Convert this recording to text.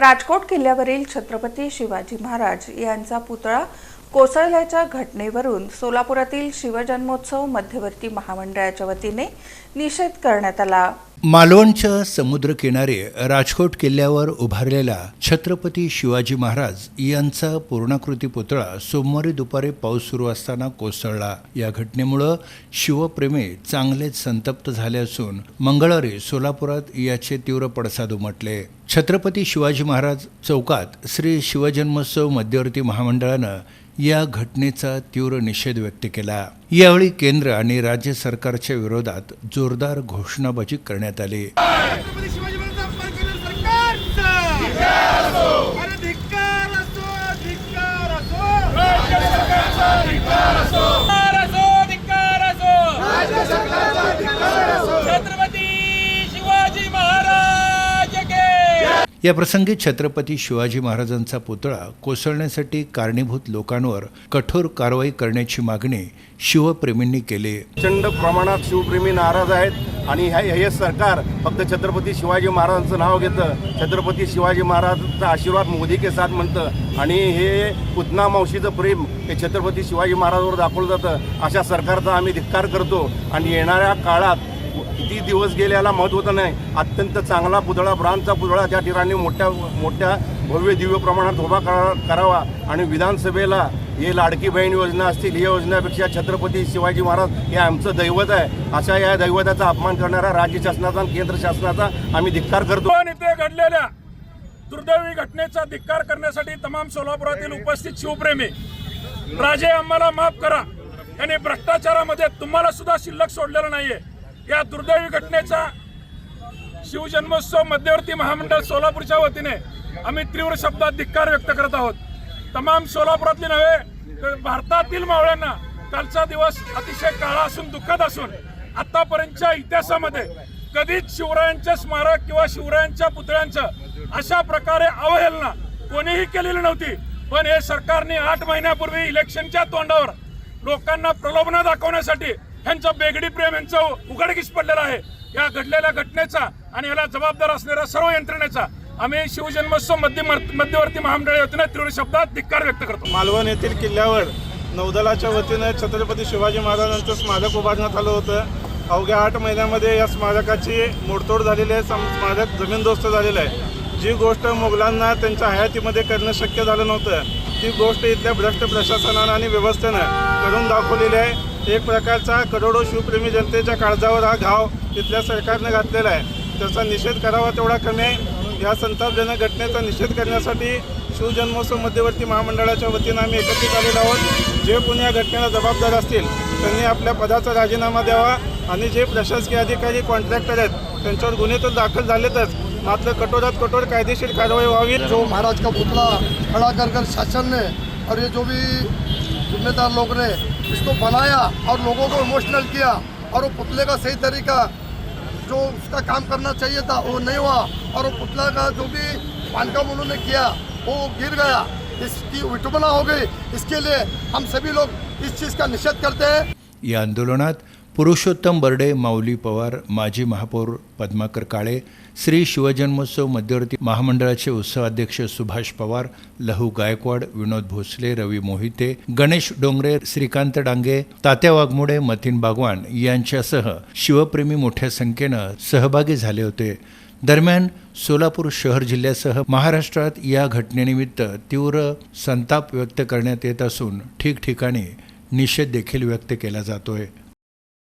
राजकोट किल्ल्यावरील छत्रपती शिवाजी महाराज यांचा पुतळा कोसळल्याच्या घटनेवरून सोलापुरातील शिवजन्मोत्सव मध्यवर्ती महामंडळाच्या वतीने निषेध करण्यात आला. मालवणच्या समुद्रकिनारी राजकोट किल्ल्यावर उभारलेला छत्रपती शिवाजी महाराज यांचा पूर्णाकृती पुतळा सोमवारी दुपारी पाऊस सुरू असताना कोसळला. या घटनेमुळं शिवप्रेमी चांगलेच संतप्त झाले असून मंगळवारी सोलापुरात याचे तीव्र पडसाद उमटले. छत्रपती शिवाजी महाराज चौकात श्री शिवजन्मोत्सव मध्यवर्ती महामंडळानं या घटनेचा तीव्र निषेध व्यक्त केला. यावेळी केंद्र आणि राज्य सरकारच्या विरोधात जोरदार घोषणाबाजी करण्यात आली छत्रपती शिवाजी महाराज अपमान करणाऱ्या सरकारचा अरे धिक्कार असो धिक्कार असो धिक्कार असो छत्रपती शिवाजी महाराज के या प्रसंगी छत्रपती शिवाजी महाराजांचा पुतळा कोसळण्यासाठी कारणीभूत लोकांवर कठोर कारवाई करण्याची मागणी शिवप्रेमींनी केली. प्रचंड प्रमाणात शिवप्रेमी नाराज आहेत आणि हे हे सरकार फक्त छत्रपती शिवाजी महाराजांचं नाव घेतं. छत्रपती शिवाजी महाराजांचा आशीर्वाद मोदी के साथ म्हणतं. आणि हे पुतना मावशीचं प्रेम हे छत्रपती शिवाजी महाराजांवर दाखवलं जातं. अशा सरकारचा आम्ही धिक्कार करतो. आणि येणाऱ्या काळात किती दिवस गेले याला महत्त्व नाही. अत्यंत चांगला पुतळा ब्रांडचा पुतळा त्या ठिकाणी मोठ्या मोठ्या भव्य दिव्य प्रमाणात उभा करा करावा. आणि विधानसभेला हे लाडकी बहीण योजना असतील या योजनेपेक्षा छत्रपती शिवाजी महाराज हे आमचं दैवत आहे. अशा या दैवताचा अपमान करणाऱ्या राज्य शासनाचा आणि केंद्र शासनाचा आम्ही धिक्कार करतो. आणि इथे घडलेल्या दुर्दैवी घटनेचा धिक्कार करण्यासाठी तमाम सोलापुरातील उपस्थित शिवप्रेमी राजे आम्हाला माफ करा. आणि भ्रष्टाचारामध्ये तुम्हाला सुद्धा शिल्लक सोडलेलं नाहीये. या दुर्दैवी घटनेचा शिवजन्मोत्सव मध्यवर्ती महामंडळ सोलापूरच्या वतीने आम्ही तीव्र शब्दात धिक्कार व्यक्त करत आहोत. तमाम सोलापुरातली नव्हे तर भारतातील मावळ्यांना कालचा दिवस अतिशय काळा असून दुःखद असून आतापर्यंतच्या इतिहासामध्ये कधीच शिवरायांचे स्मारक किंवा शिवरायांच्या पुतळ्यांचं अशा प्रकारे अवहेलना कोणीही केलेली नव्हती. पण हे सरकारने आठ महिन्यापूर्वी इलेक्शनच्या तोंडावर लोकांना प्रलोभना दाखवण्यासाठी यांचं बेगडी प्रेम यांचं उघडकीस पडलेलं आहे. या घडलेल्या घटनेचा आणि याला जबाबदार असणाऱ्या सर्व यंत्रणेचा आम्ही शिवजन्मोत्सव मध्य मध्यवर्ती महामंडळ वतीने तीव्र शब्दात धिक्कार व्यक्त करतो. मालवण येथील किल्ल्यावर नौदलाच्या वतीने छत्रपती शिवाजी महाराजांचं स्मारक उभारण्यात आलं होतं. अवघ्या आठ महिन्यामध्ये या स्मारकाची मोडतोड झालेली आहे. सम- स्मारक जमीनदोस्त झालेलं आहे. जी गोष्ट मुघलांना त्यांच्या हयातीमध्ये करणं शक्य झालं नव्हतं ती गोष्ट इथल्या भ्रष्ट प्रशासनानं आणि व्यवस्थेनं करून दाखवलेली आहे. एक प्रकारचा करोडो शिवप्रेमी जनतेच्या काळजावर हा घाव इथल्या सरकारनं घातलेला आहे. त्याचा निषेध करावा तेवढा कमी आहे या संतापजनक घटनेचा निषेध करण्यासाठी शिवजन्मोत्सव मध्यवर्ती महामंडळाच्या वतीनं आम्ही एकत्रित आलेलो आहोत. जे कोणी या घटनेला जबाबदार असतील त्यांनी आपल्या पदाचा राजीनामा द्यावा आणि जे प्रशासकीय अधिकारी कॉन्ट्रॅक्टर आहेत त्यांच्यावर गुन्हे तर दाखल झालेतच. मात्र कठोरात कठोर कायदेशीर कारवाई व्हावी. जो महाराज का पुतला खड़ा कर कर शासन ने और ये जो भी जिम्मेदार लोग ने इसको बनाया और लोगों को इमोशनल किया और वो पुतले का सही तरीका जो उसका काम करना चाहिए था, वो नहीं हुआ। और वो पुतला का जो भी बांधकाम उन्होंने किया, वो गिर गया। इसकी विटुबना हो गई। इसके लिए हम सभी लोग इस चीज़ का निषेध करते हैं। या आंदोलनात पुरुषोत्तम बर्डे माऊली पवार माजी महापौर पद्माकर काळे श्री शिवजन्मोत्सव मध्यवर्ती महामंडळाचे उत्सवाध्यक्ष सुभाष पवार लहू गायकवाड विनोद भोसले रवी मोहिते गणेश डोंगरे श्रीकांत डांगे तात्या वाघमोडे मतीन बागवान यांच्यासह शिवप्रेमी मोठ्या संख्येनं सहभागी झाले होते. दरम्यान सोलापूर शहर जिल्ह्यासह महाराष्ट्रात या घटनेनिमित्त तीव्र संताप व्यक्त करण्यात येत असून ठिकठिकाणी निषेध देखील व्यक्त केला जातोय.